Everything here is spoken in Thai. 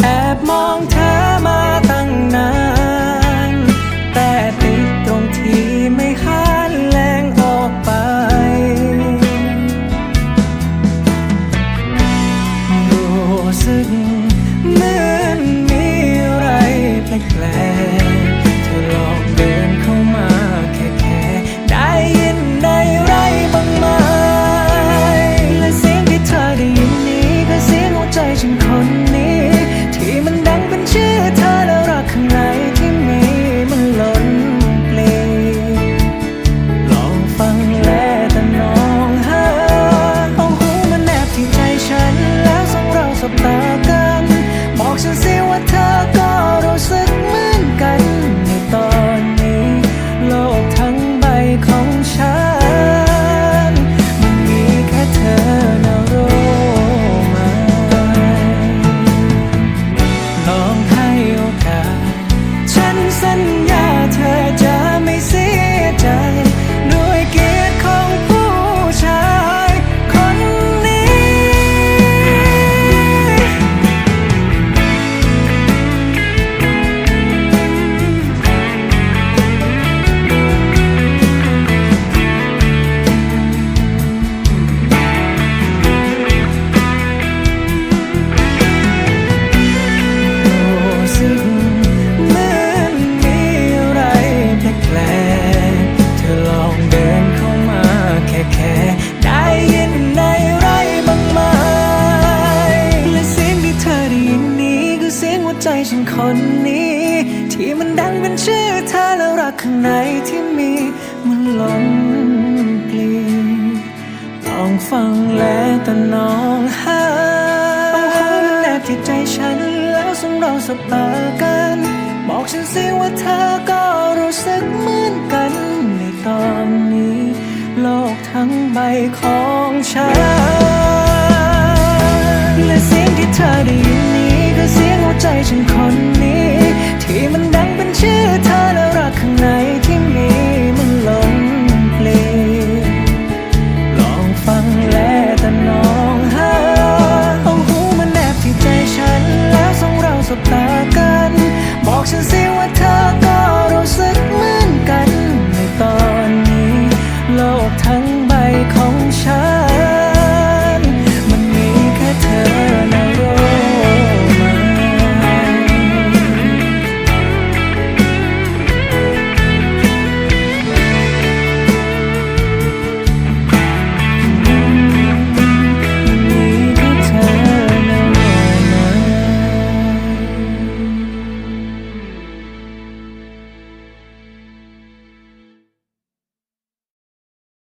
แอบมองเธอมาตั้งนาน แต่ติดตรงที่ไม่หันแรงออกไป รู้สึกเมื่อ คนนี้ ที่มันดังเป็นชื่อเธอแล้วรักข้างในที่มีมันล้นกลีลองฟังแลแต่น้องหาเอาหันแอบที่ใจฉันแล้วสงเราสบตากัน บอกฉันสิว่าเธอก็รู้สึกเหมือนกันในตอนนี้ โลกทั้งใบของฉัน 是因为。